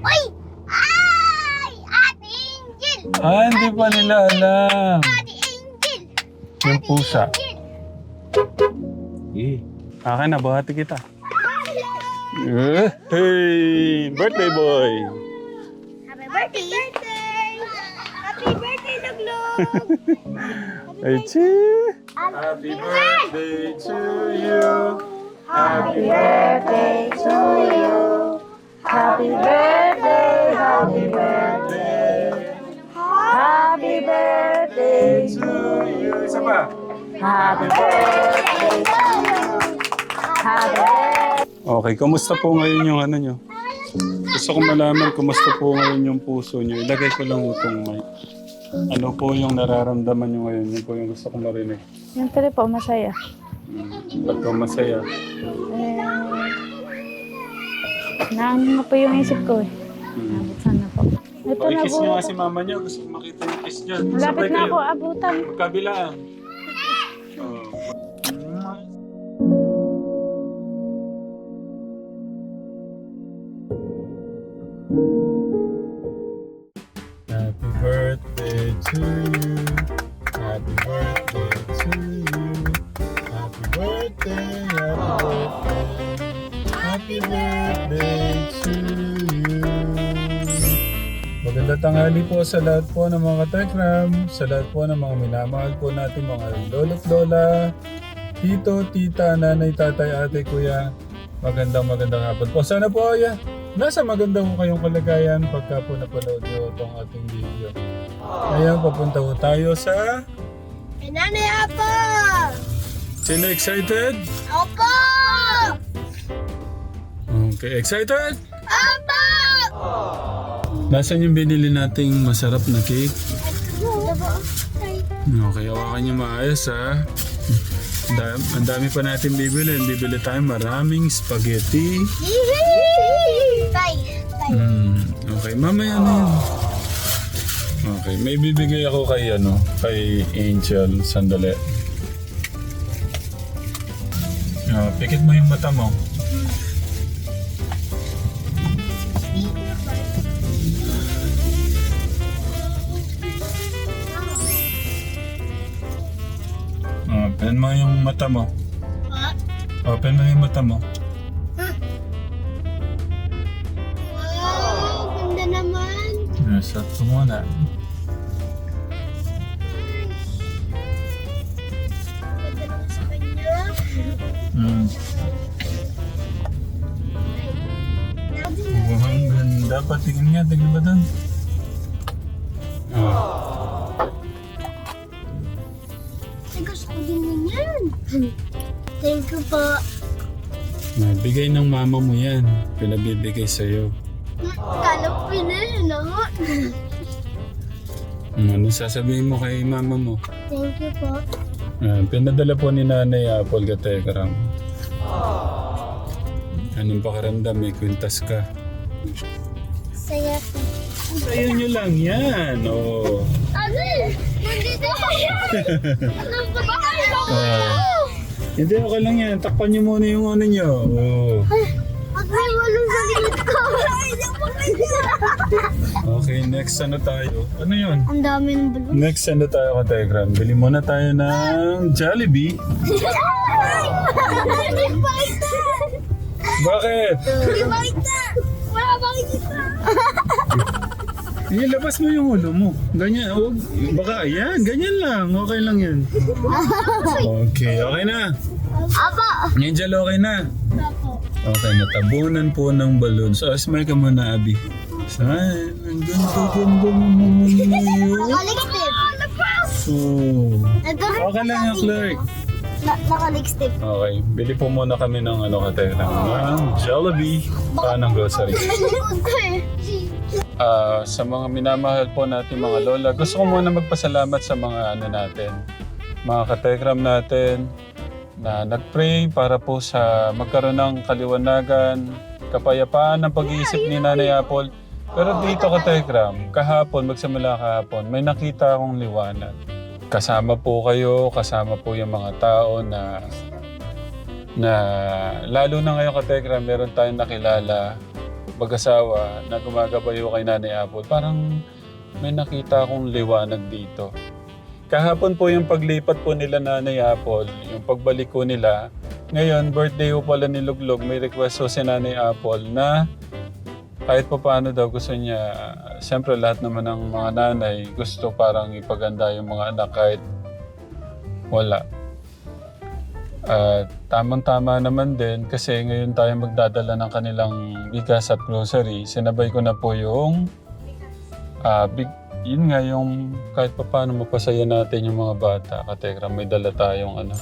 Uy! Ay! Ate Angel! Ah, hindi pa nila alam. Ate Angel! Yung pusa. Angel! Eh, akin na, buhati kita. Eh, Hey, birthday boy! Happy birthday! Happy birthday, Luglog! Hey, chi! Happy birthday to you! Happy birthday to you! Happy birthday! Happy birthday Happy birthday! to you! Isa pa? Happy birthday to you! Happy birthday! Okay, kumusta po ngayon yung ano nyo? Gusto ko malaman kumusta po ngayon yung puso nyo. Ilagay ko lang itong mic. Ano po yung nararamdaman nyo ngayon? Yun po yung gusto kong marinig. Siyempre po, masaya. Hmm, Ba't masaya? Eh, naano na po yung isip ko eh. Hmm. Nabuksan na po. Ito na Pakikis po. nga si mama niya. Gusto ko makita yung kiss niya. Sabay Malapit na kayo. ako abutan. Magkabila ah. Oh. Happy birthday to you. Tanghali po sa lahat po ng mga tekram, sa lahat po ng mga minamahal po natin mga lolo't lola, tito, tita, nanay, tatay, ate, kuya. Magandang magandang hapon po. Sana po ya, nasa maganda po kayong kalagayan pagka po napanood nyo itong ating video. Ngayon, papunta po tayo sa... Nanay Apo! Sino excited? Opo! Okay, excited? Opo! Nasaan yung binili nating masarap na cake? Okay, hawakan niyo maayos ha. Dami, ang dami pa natin bibili. Bibili tayo maraming spaghetti. Mm, okay, mamaya na yun. Okay, may bibigay ako kay ano, kay Angel. Sandali. Ah, pikit mo yung mata mo. Open mo yung mata mo. Ha? Open mo yung mata mo. Wow! Ganda naman! Nasa ko muna. Ganda naman sa kanya. Mm. Wow, ang ganda. Patingin nga, tingnan ba doon? Bigay ng mama mo yan. Pinabibigay sa'yo. Kala ko pinili na nga. Ano sasabihin mo kay mama mo? Thank you po. Ah, pinadala po ni Nanay Apple ka Telegram. Anong pakiramdam? May kwintas ka. Saya po. Ayun nyo lang yan. Oh. Ano? Nandito kayo! Ano ba ba kayo? Ah. Hindi, okay lang yan. Takpan nyo muna yung ano nyo. Oh. Pag may walong sa likod ko. Ay, Okay, next ano tayo? Ano yun? Ang dami ng balon. Next ano tayo ka Telegram? Bili muna tayo ng Jollibee. Hindi pa ito! Bakit? Hindi pa ito! Wala bang kita? Ilabas mo yung ulo mo. Ganyan. Huwag. Baka, yan. Ganyan lang. Okay lang yan. Okay, okay na. Apa! Angel, okay na. Apo. Okay, natabunan po ng balloon. So, smile ka muna, Abby. Smile. Ang ganda-ganda mo naman ngayon. Naka-lipstick. Oh. Ito. Okay lang yung Clark. Na Naka-lipstick. Okay, bili po muna kami ng ano ka ng Jollibee pa ng grocery. Likod ko eh. Ah, sa mga minamahal po natin mga lola, gusto ko muna magpasalamat sa mga ano natin, mga katekram natin na nagpray para po sa magkaroon ng kaliwanagan, kapayapaan ng pag-iisip ni Nanay Apple. Pero dito katekram, kahapon, magsimula kahapon, may nakita akong liwanag. Kasama po kayo, kasama po yung mga tao na na lalo na ngayon katekram, meron tayong nakilala mag-asawa na gumagabayo kay Nanay Apple, parang may nakita akong liwanag dito. Kahapon po yung paglipat po nila Nanay Apple, yung pagbalik ko nila, ngayon, birthday ko pala ni Luglog, may request ko si Nanay Apple na kahit pa paano daw gusto niya, siyempre lahat naman ng mga nanay gusto parang ipaganda yung mga anak kahit wala. At tamang-tama naman din kasi ngayon tayo magdadala ng kanilang bigas at grocery. Sinabay ko na po yung ah, big, yun nga yung kahit pa paano mapasaya natin yung mga bata. Katekra, may dala tayong ano.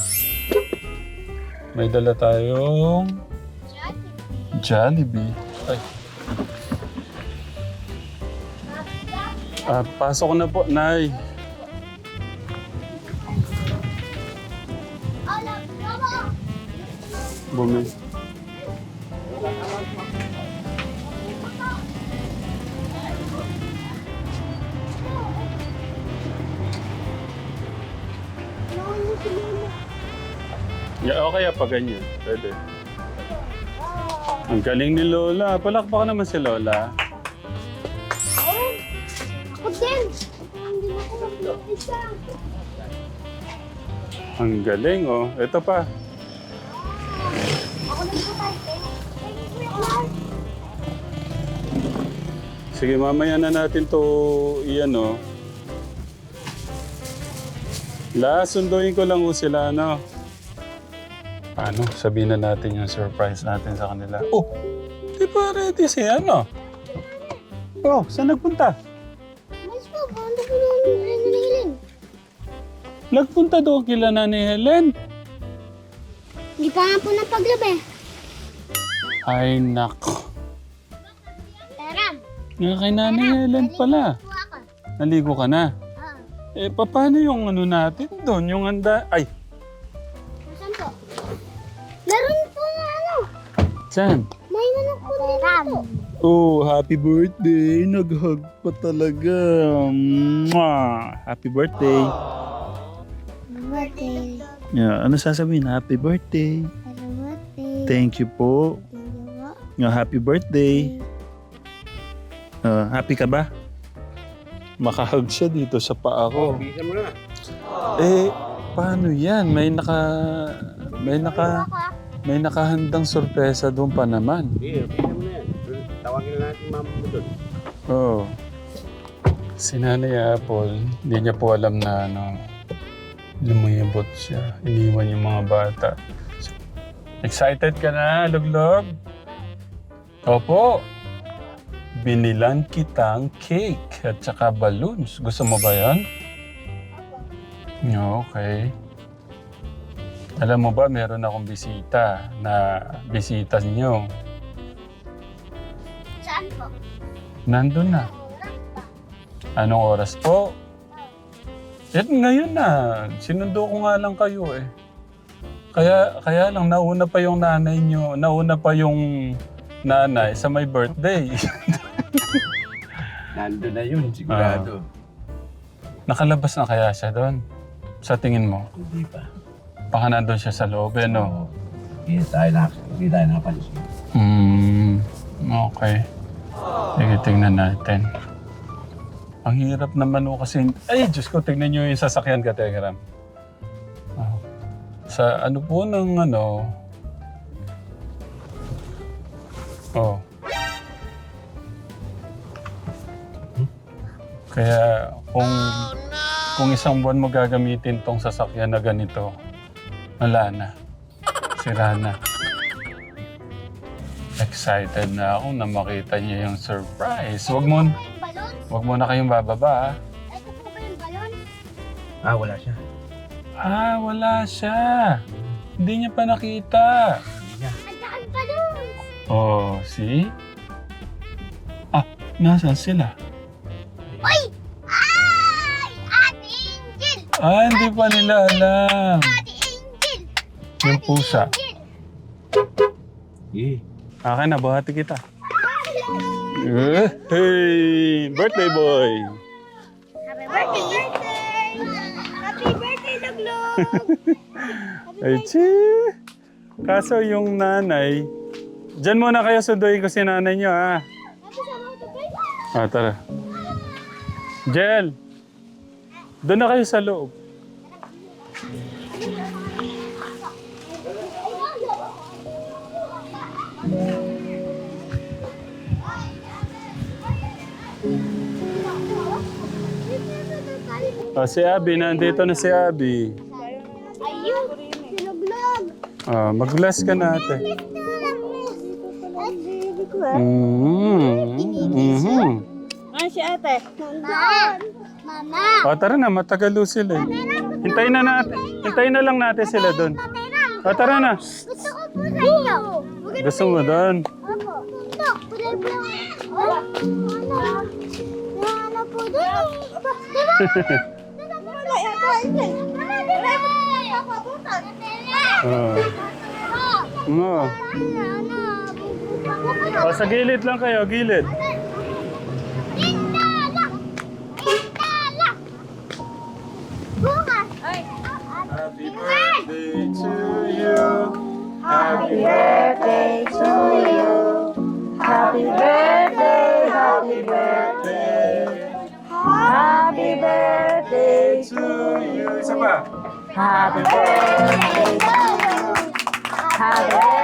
May dala tayong Jollibee. Ay. Ah, pasok na po, Nay. Bumi. Yeah, okay pa ganyan. Pwede. Ang galing ni Lola. Palakpakan naman si Lola. Ako din. Hindi mag-isa. Ang galing, oh. Ito pa. Sige, mamaya na natin to iyan, oh. La, sunduin ko lang ho sila, ano. Paano? Sabihin na natin yung surprise natin sa kanila. Oh! Di ba ready si ano? Oh, saan nagpunta? Mas po, paano ano na Helen? Nagpunta doon kila na ni Helen. Hindi pa nga po napaglabi. Ay, nako. Nga kay Nanay Helen pala. Naligo ka na. Oo. Eh, pa- paano yung ano natin doon? Yung handa... Ay, Nasaan po? Meron po nga ano. saan? May manok po dito. Oh, happy birthday. Nag-hug pa talaga. Mwah! Happy birthday. Birthday. Yeah, ano sasabihin? Happy birthday. Happy birthday. Thank you po. Thank you po. Yeah, happy birthday. Uh, happy ka ba? Makahug siya dito sa paa ko. Bisa mo na. Eh, paano yan? May naka... May naka... May nakahandang sorpresa doon pa naman. Iya, bisa mo na yan. Tawagin na natin mama mo doon. Oo. Oh. Si Nanay Apple, hindi niya po alam na ano, lumuyabot siya. Iniwan yung mga bata. Excited ka na, Luglog? Opo. Binilan kitang cake at saka balloons. Gusto mo ba yan? Okay. Alam mo ba, meron akong bisita na bisita niyo. Saan po? Nandun na. Anong oras po? Eh, ngayon na. Sinundo ko nga lang kayo eh. Kaya, kaya lang, nauna pa yung nanay nyo. Nauna pa yung nanay sa may birthday. Nandun na yun, sigurado. Nakalabas na kaya siya doon? Sa tingin mo? Hindi pa. Baka nandun siya sa loob eh, no? Hindi tayo na, hindi tayo nakapansin. Hmm, okay. Sige, tingnan natin. Ang hirap naman o kasi... Ay, Diyos ko, tingnan nyo yung sasakyan ka, Telegram. Ah. Sa ano po ng ano... Oh. Kaya kung kung isang buwan mo gagamitin tong sasakyan na ganito, wala na. Sira na. Excited na ako na makita niyo yung surprise. Wag mo, Yung balon? wag mo na kayong bababa. ah. Ito po ba yung balon? Ah, wala siya. Ah, wala siya. Hindi niya pa nakita. Hindi niya. Ang daan balon! Oh, see? Ah, nasaan sila? Ah, hindi pa nila alam. Yung pusa. Eh, Akin na, buhati kita. Eh, Hey! Birthday boy! Happy birthday! Happy birthday, Luglog! Ay, chi! Kaso yung nanay, Diyan muna kayo sunduin ko si nanay nyo, ha? Ah, tara. Jel! Doon na kayo sa loob. Oh, si Abby, nandito na si Abby. Ayun! Sinuglog! Ah, mag-bless ka na ate. Mm-hmm. Mm-hmm. Ah, si ate. Mama! O, tara na, matagalo sila. eh. Hintayin na natin. Hintayin na lang natin sila doon. O, tara na. Gusto ko po sa! Gusto mo doon? Opo. Ito, kulay blue. Ano? Ano? Po doon? Diba? Oo. Oo. O, sa gilid lang kayo, gilid. Happy birthday to you. Happy birthday to you. Happy birthday, happy birthday happy birthday to you. Isa. Happy birthday to you. Happy birthday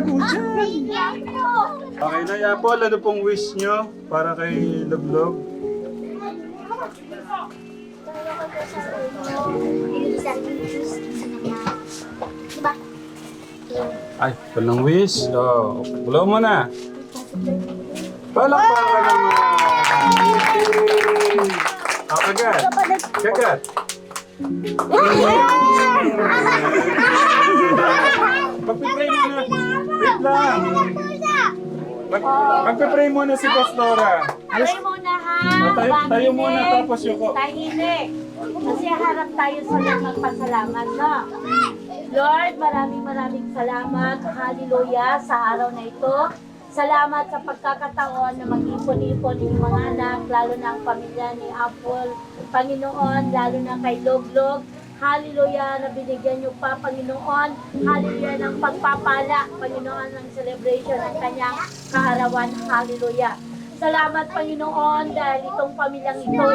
dyan. Okay na, Yapol. Ano pong wish nyo para kay? Diba? Ay, walang wish. Oh, blow mo na. Palakpakan naman. Oh, kagat. Kagat. Wait lang. Mag magpipray muna si Pastora. Tayo muna ha. Oh, tayo, tayo muna tapos yuko. Tahimik. Kasi harap tayo sa magpasalamat, no? Lord, maraming maraming salamat. Hallelujah sa araw na ito. Salamat sa pagkakataon na mag-ipon-ipon yung mga anak, lalo na ang pamilya ni Apple. Panginoon, lalo na kay Loglog. Hallelujah na binigyan niyo pa, Panginoon. Hallelujah ng pagpapala, Panginoon, ng celebration ng kanyang kaarawan. Hallelujah. Salamat, Panginoon, dahil itong pamilyang ito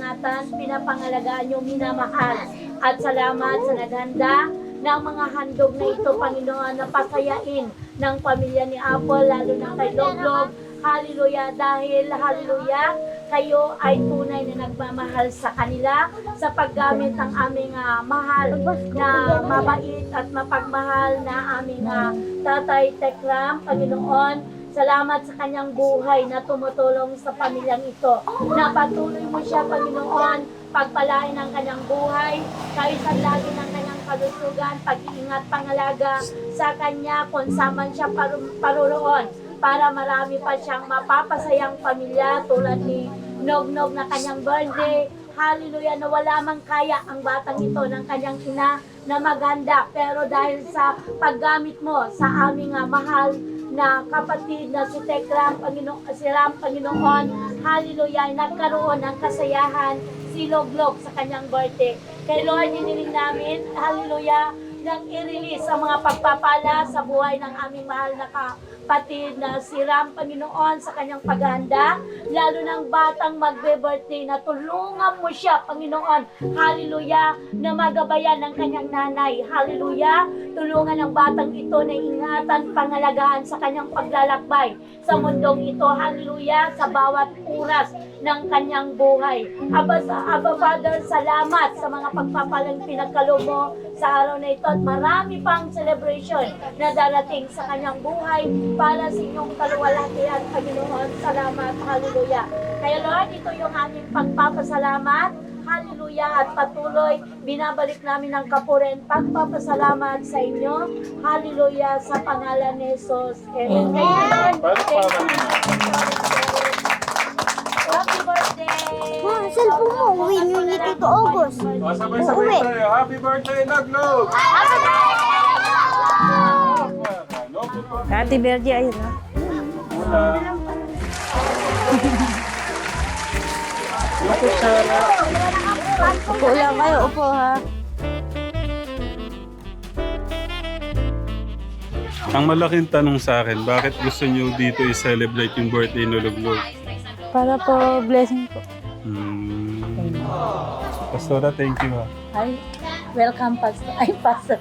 ingatan, pinapangalagaan niyo, minamahal. At salamat sa naghanda ng mga handog na ito, Panginoon, na pasayain ng pamilya ni Apple, lalo na kay Loglog. Hallelujah, dahil, hallelujah, kayo ay tunay na nagmamahal sa kanila sa paggamit ng aming ah, mahal na mabait at mapagmahal na aming ah, Tatay Tekram, Panginoon. Salamat sa kanyang buhay na tumutulong sa pamilyang ito. Na patuloy mo siya, Panginoon, pagpalain ang kanyang buhay, kaisan lagi ng kanyang kalusugan, pag-iingat, pangalaga sa kanya kung saan siya paru- paroroon para marami pa siyang mapapasayang pamilya tulad ni Nognog na kanyang birthday. Hallelujah, na wala mang kaya ang batang ito ng kanyang ina na maganda. Pero dahil sa paggamit mo sa aming ah, mahal na kapatid na si Tekram, Panginoon, si Ram, Panginoon, hallelujah, nagkaroon ng kasayahan si Loglog sa kanyang birthday. Kay Lord, hiniling namin, hallelujah, nang i-release ang mga pagpapala sa buhay ng aming mahal na kapatid na si Ram, Panginoon, sa kanyang paghahanda, lalo ng batang magbe-birthday na tulungan mo siya, Panginoon, hallelujah, na magabayan ng kanyang nanay, hallelujah, tulungan ng batang ito na ingatan, pangalagaan sa kanyang paglalakbay sa mundong ito, hallelujah, sa bawat oras ng kanyang buhay. Aba, Aba Father, salamat sa mga pagpapalang pinagkaloob mo sa araw na ito at marami pang celebration na darating sa kanyang buhay para sa inyong kaluwalhatian, Panginoon. Salamat, hallelujah. Kaya Lord, ito yung aming pagpapasalamat. Hallelujah at patuloy binabalik namin ang kapuren pagpapasalamat sa inyo. Hallelujah sa pangalan ni Jesus. Amen. Palakpakan naman. Cellphone mo. Uwi niyo ni Tito August. O, sabay-sabay tayo. Happy birthday, Luglog! Happy birthday! Ate Bergie, ayun ha. Ako, Sarah. Upo lang kayo, upo ha. Ang malaking tanong sa akin, bakit gusto niyo dito i-celebrate yung birthday ni Luglog? Para po blessing po. Hmm. Pastora, thank you ha. Ay, welcome, Pastor. Ay, Pastor.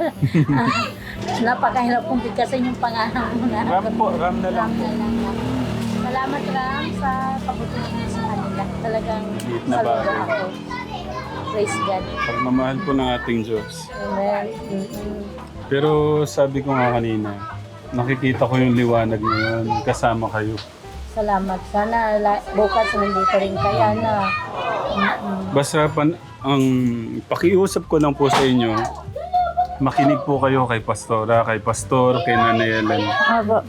Napakahirap kong bigkasin yung pangalan mo na. Ram po, ram na lang Ram po. na lang. Salamat, Ram, sa kabutihan mo sa kanila. Talagang Liit na saludo bagay. ako. Praise God. Pagmamahal po ng ating Diyos. Amen. Mm-mm. Pero sabi ko nga kanina, nakikita ko yung liwanag ngayon kasama kayo. Salamat. Sana la- bukas nandito rin kaya na. Mm-mm. Basta pan, ang pakiusap ko lang po sa inyo, makinig po kayo kay Pastora, kay Pastor, kay Nanay Ellen. Aba.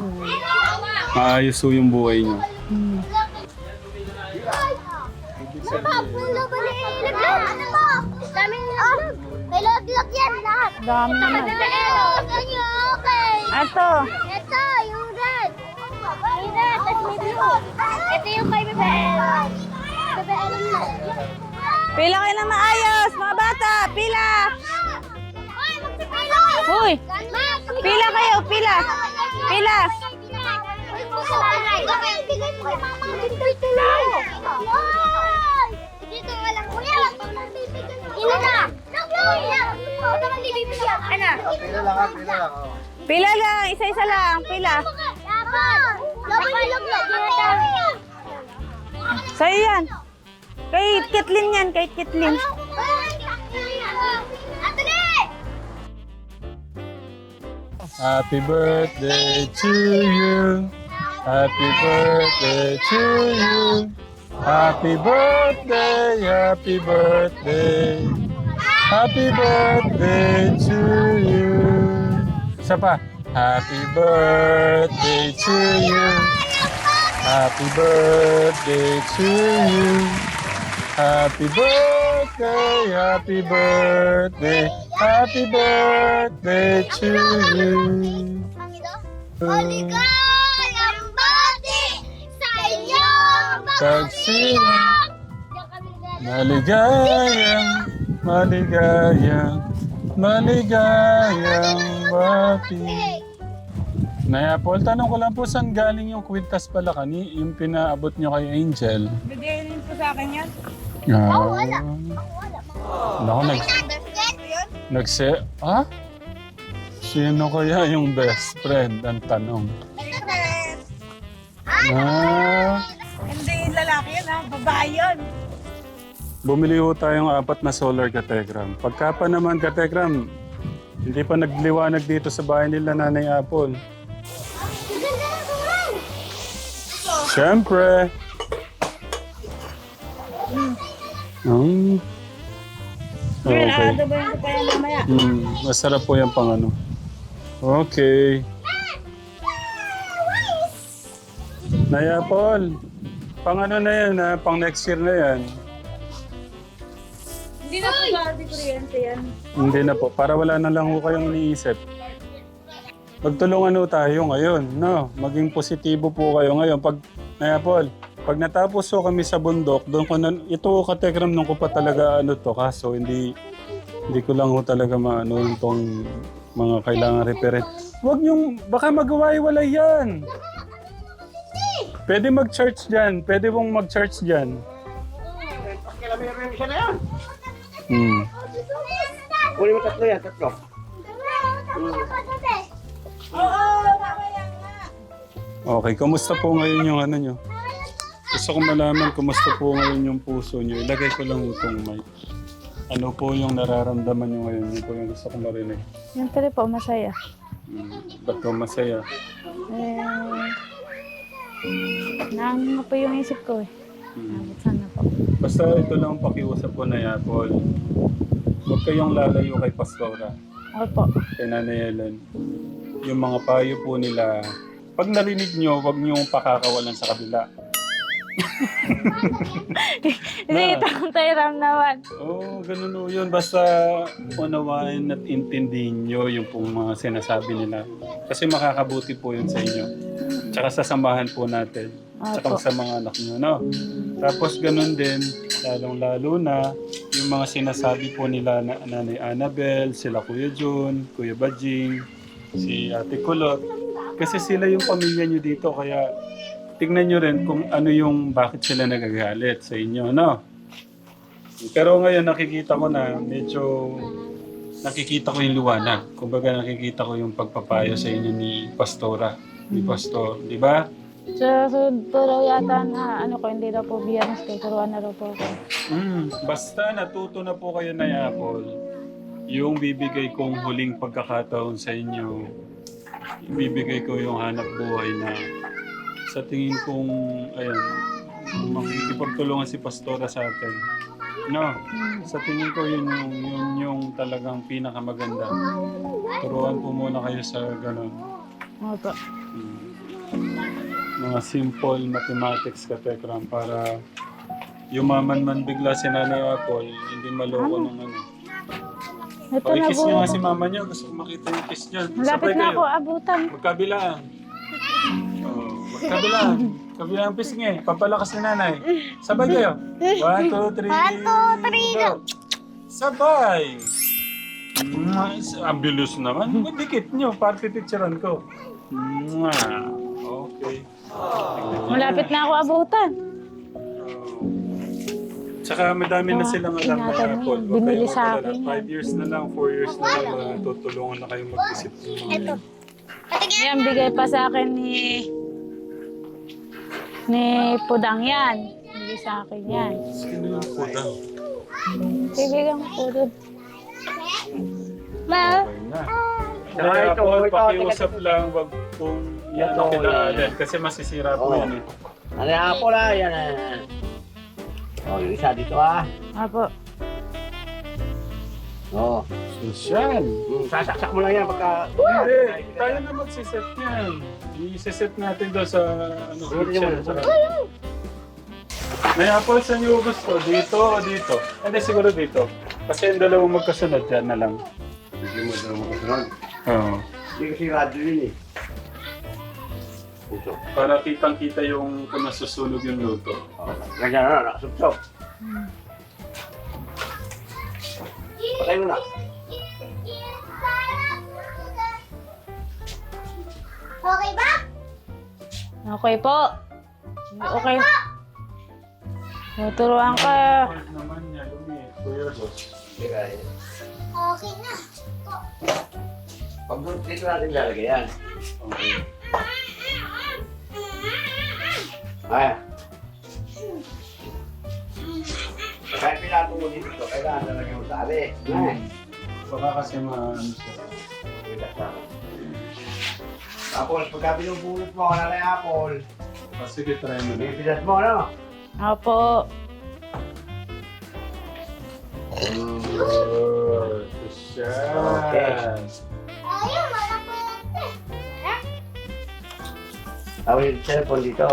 Maayos po yung buhay niyo. Lahat. Dami naman. Ito. Ito, yung. Red, tapos may blue. Ito yung kay. Bebe Ellen na. Pila kayo na maayos, mga bata. Pila. Uy. Pila kayo, pila. Pila. Ina. Pila lang, isa-isa lang. Pila. Sa'yo yan. Kay Kitlin yan, kay Kitlin. Happy birthday to you. Happy birthday to you. Happy birthday, happy birthday. Happy birthday to you. Isa pa. Happy birthday to you. Happy birthday to you. Happy birthday, happy birthday, happy birthday to you. Maligayang bati sa Pagsilang, maligayang, maligayang, maligayang bati. Naya Paul, tanong ko lang po saan galing yung kwintas pala kani, yung pinaabot nyo kay Angel? Bigay rin po sa akin yan. Ah, Naku, nag, nagse... Ha? Sino kaya yung best friend? Ang tanong. Ah, Hindi lalaki yan ha, babae yun. bumili ho tayong apat na solar kategram. Pagka pa naman kategram, hindi pa nagliwanag dito sa bahay nila Nanay Apple. Siyempre. Mm. Okay. Adabayin ko pa yan mamaya. Mm, masarap po yung pang ano. Okay. Naya Paul, pang ano na yan ha? Pang next year na yan. Hindi na po ba kuryente yan? Hindi na po. Para wala na lang ho kayong iniisip. Magtulungan ho tayo ngayon, no? Maging positibo po kayo ngayon. Pag, Naya Paul, pag natapos ho kami sa bundok, doon ko na, ito katekram nung ko pa talaga ano to, kaso hindi, hindi ko lang ho talaga maano itong mga kailangan repair. Huwag niyong, baka magawa-iwalay yan. Pwede mag-church dyan. Pwede pong mag-church dyan. Hmm. Kunin mo tatlo yan, tatlo. Okay, kumusta po ngayon yung ano nyo? Gusto ko malaman kumusta po ngayon yung puso nyo. Ilagay ko lang itong mic. Ano po yung nararamdaman nyo ngayon? Yun po yung gusto ko marinig. Siyempre po, masaya. Hmm. Ba't ka masaya? Eh, naano po yung isip ko eh. Hmm. Sana po. Basta ito lang ang pakiusap ko na Yapol. Huwag kayong lalayo kay Pastora, Opo. kay Nanay Ellen. Yung mga payo po nila, pag narinig nyo, huwag nyo pakakawalan sa kabila. Hindi, takong tayo Ram naman. Oo, oh, ganun o yun. Basta unawain at intindihin nyo yung pong mga sinasabi nila. Kasi makakabuti po yun sa inyo. Tsaka sasamahan po natin. Tsaka Opo. sa mga anak nyo, no? Tapos ganun din, lalong-lalo na, yung mga sinasabi po nila na Nanay Annabel, sila Kuya Jun, Kuya Bajing, si Ate Kulot. Kasi sila yung pamilya nyo dito, kaya tignan nyo rin kung ano yung bakit sila nagagalit sa inyo, no? Pero ngayon nakikita ko na medyo nakikita ko yung liwanag. Kumbaga nakikita ko yung pagpapayo sa inyo ni Pastora, ni Pastor, di ba? Sa sunod po raw yata na ano ko, hindi daw po biyernes kay turuan na raw po ako. Mm, basta natuto na po kayo na Apple, yung bibigay kong huling pagkakataon sa inyo, bibigay ko yung hanap buhay na sa tingin kong, ayan, makikipagtulungan si Pastora sa atin. No, sa tingin ko yun yung, yun yung talagang pinakamaganda. Turuan po muna kayo sa ganun. Opo. Mm. Mga simple mathematics ka, Tekram, para yumaman man bigla si Nanay Apple, hindi maloko ng ano. Ito na kiss po. niyo nga si mama niyo. Gusto ko makita yung kiss niya. Malapit na ako abutan. Magkabilaan. Oh, magkabilaan. Kabilang pisngi. Papalakas ni nanay. Sabay kayo. One, two, three. One, two, three, go. Sabay. Mwah, Ang bilis naman. Ba't Dikit niyo. Para pipicturean ko. Mwah. Okay. Malapit na ako abutan. Tsaka madami na silang alam na yun. Binili sa akin yan. Five years na lang, four years na lang, matutulungan na kayong mag-isip ng mga yan. Yan, bigay pa sa akin ni ni Pudang yan. Bigay sa akin yan. Sino yung puta? Bibigyan ko po doon. Ma, Okay na. Kaya ito, po, ito, pakiusap lang, wag pong yan Ito, ang kinaalan. Kasi masisira po Oo. yan eh. Ano yung apple ah? Yan ah. Oh, yung isa dito ah. Apo. Oo. Sosyal. Mm, sasaksak mo lang yan pagka... Hindi, tayo na magsiset yan. I-set natin doon sa ano, kitchen. May apple sa niyo gusto, dito o dito? Hindi, siguro dito. Kasi yung dalawang magkasunod, yan na lang. Hindi mo na makasunod. Oo. Hindi kasi radyo yun eh. Ito. Para kitang-kita yung kung nasusunog yung luto. Oh, Ganyan na, nakasubsob. Patay mo na. okay ba? Okay po. Okay. Tuturuan ka. Apple naman niya, lumi. Kuya Ros. Okay na. Pag doon dito natin lalagay yan. Okay. Ay. Kahit pinatungo dito, kailangan talaga yung tali. Ay. Baka kasi maano siya. Tapos pagka binubulot mo, wala na yung apple. Ah, sige, try mo na. Bibilas mo, ano? Opo. Oh, sosyal. Okay. Tawag yung cellphone dito.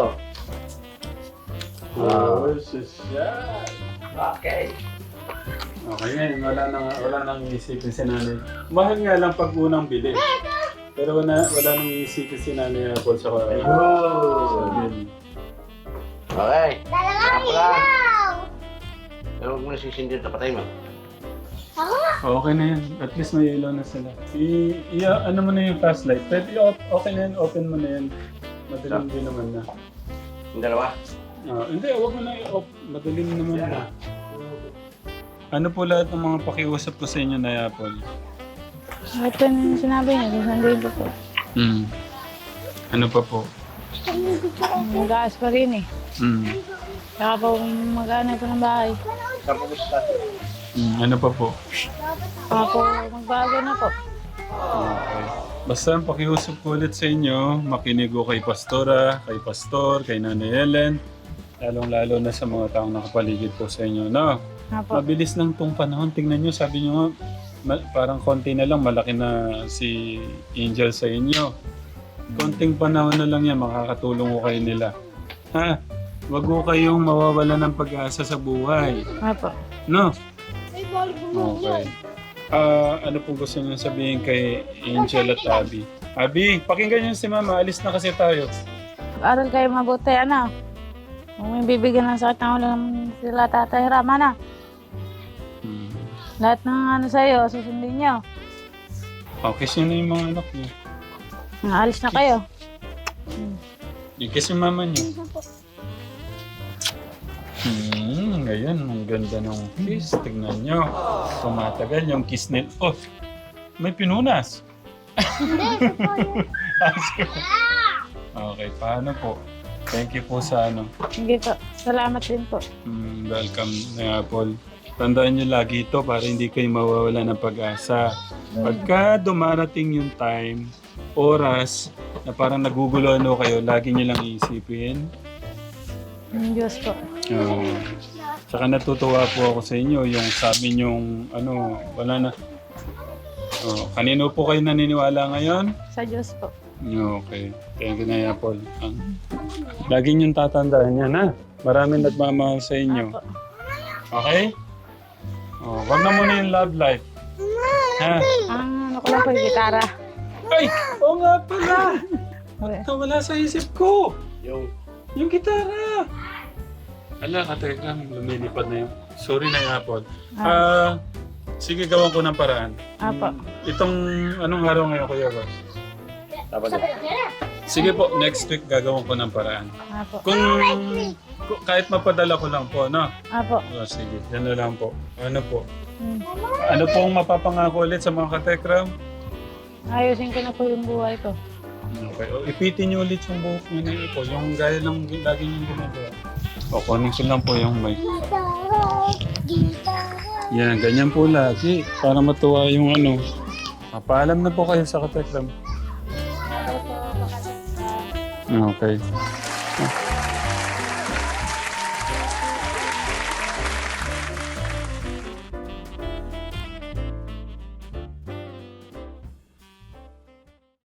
Oh, sosyal. Okay. Okay yan, wala nang, wala nang iisipin si nanay. Mahal nga lang pag unang bili. Pero wala, wala nang iisipin si nanay Apple sa sa Ayun. Okay. Dalawang lang. ilaw. Pero huwag mo na sisindin sa patay mo. Ako nga. Okay na yan. At least may ilaw na sila. I, i ano mo na yung flashlight. Pwede, i- okay na yan. Open mo na yan. Madaling din naman na. Yung dalawa? Ah, hindi, wag mo na i-off. Madaling naman na. Ano po lahat ng mga pakiusap ko sa inyo na Apple? Ito na yung sinabi niya. Sasandihin ko po. Mm. Ano pa po? Mag-aas pa rin eh. Mm. Saka po mag-ano po ng bahay. Mm. Ano pa po? Saka po magbago na po. Okay. Basta ang pakiusap ko ulit sa inyo, makinig ko kay Pastora, kay Pastor, kay Nanay Ellen, lalong-lalo na sa mga taong nakapaligid po sa inyo. No? Apo. Mabilis lang tong panahon. Tingnan nyo, sabi nyo nga, ma- parang konti na lang, malaki na si Angel sa inyo. Konting panahon na lang yan, makakatulong ko kayo nila. Ha? wag ko kayong mawawala ng pag-asa sa buhay. Apo. No? Okay. Ah, ano po gusto niyo sabihin kay Angel at Abby? Abby, pakinggan niyo si Mama. Alis na kasi tayo. Aral kayo mabuti, ano? Kung may bibigyan ng sakit ng ulo sila tatay Ram, ano? Hmm. Lahat ng ano sa'yo, susundin nyo. Okay, sino yung mga anak niyo? Alis na kayo. Yung kiss yung mama niyo. Hmm, ngayon, ang ganda ng kiss. Tignan nyo. Tumatagal yung kiss nil. Oh, may pinunas. okay, paano po? Thank you po sa ano. Sige po. Salamat din po. Mm, welcome na Apple. Tandaan nyo lagi ito para hindi kayo mawawala ng pag-asa. Pagka dumarating yung time, oras, na parang nagugulo ano kayo, lagi nyo lang iisipin. Yung Diyos po. Oo. Tsaka natutuwa po ako sa inyo, yung sabi nyong, ano, wala na. Oh, kanino po kayo naniniwala ngayon? Sa Diyos po. Okay. Thank you na Apple. Ang, lagi niyong tatandaan yan, ha? Maraming nagmamahal sa inyo. Apo. Okay? Oh, wag na muna yung love life. Ha? Ang ano ko lang po yung gitara. Ay! Oo nga pala! Nawala sa isip ko! Yung Yung gitara! Ala, katekram, lumilipad na yun. Sorry na Apple. Ah, sige, gawan ko ng paraan. Apo. Itong, anong araw ngayon, Kuya Ross? Sabado. Sige po, next week gagawin ko ng paraan. Apo. Kung, kung- kahit mapadala ko lang po, no? Apo. Oh, sige, yan na lang po. Ano po? Hmm. Ano pong mapapangako ulit sa mga katekram? Ayusin ko na po yung buhay ko. Okay. O, ipitin niyo ulit yung buhok niyo na ito. Yung gaya ng lagi niyo ginagawa. O, kunin ko lang po yung mic. Yan, ganyan po lagi. Para matuwa yung ano. Ah, paalam na po kayo sa katekram. Okay.